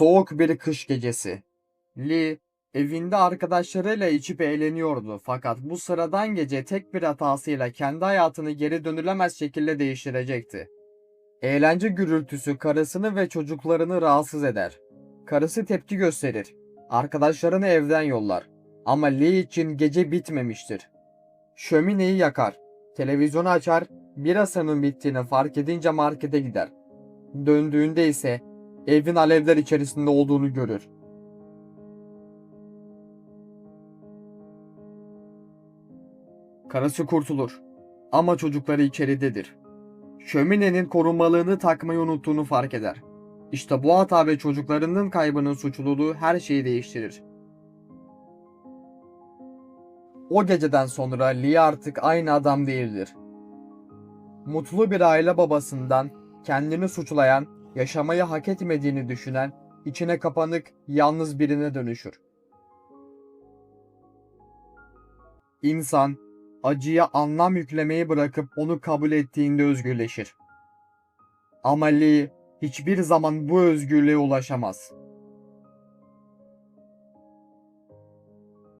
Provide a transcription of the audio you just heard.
Soğuk bir kış gecesi. Lee evinde arkadaşlarıyla içip eğleniyordu fakat bu sıradan gece tek bir hatasıyla kendi hayatını geri dönülemez şekilde değiştirecekti. Eğlence gürültüsü karısını ve çocuklarını rahatsız eder. Karısı tepki gösterir. Arkadaşlarını evden yollar. Ama Lee için gece bitmemiştir. Şömineyi yakar. Televizyonu açar. Birasının bittiğini fark edince markete gider. Döndüğünde ise evin alevler içerisinde olduğunu görür. Karısı kurtulur. Ama çocukları içeridedir. Şöminenin korunmalığını takmayı unuttuğunu fark eder. İşte bu hata ve çocuklarının kaybının suçluluğu her şeyi değiştirir. O geceden sonra Lee artık aynı adam değildir. Mutlu bir aile babasından kendini suçlayan, yaşamayı hak etmediğini düşünen, içine kapanık, yalnız birine dönüşür. İnsan acıya anlam yüklemeyi bırakıp onu kabul ettiğinde özgürleşir. Ama Lee hiçbir zaman bu özgürlüğe ulaşamaz.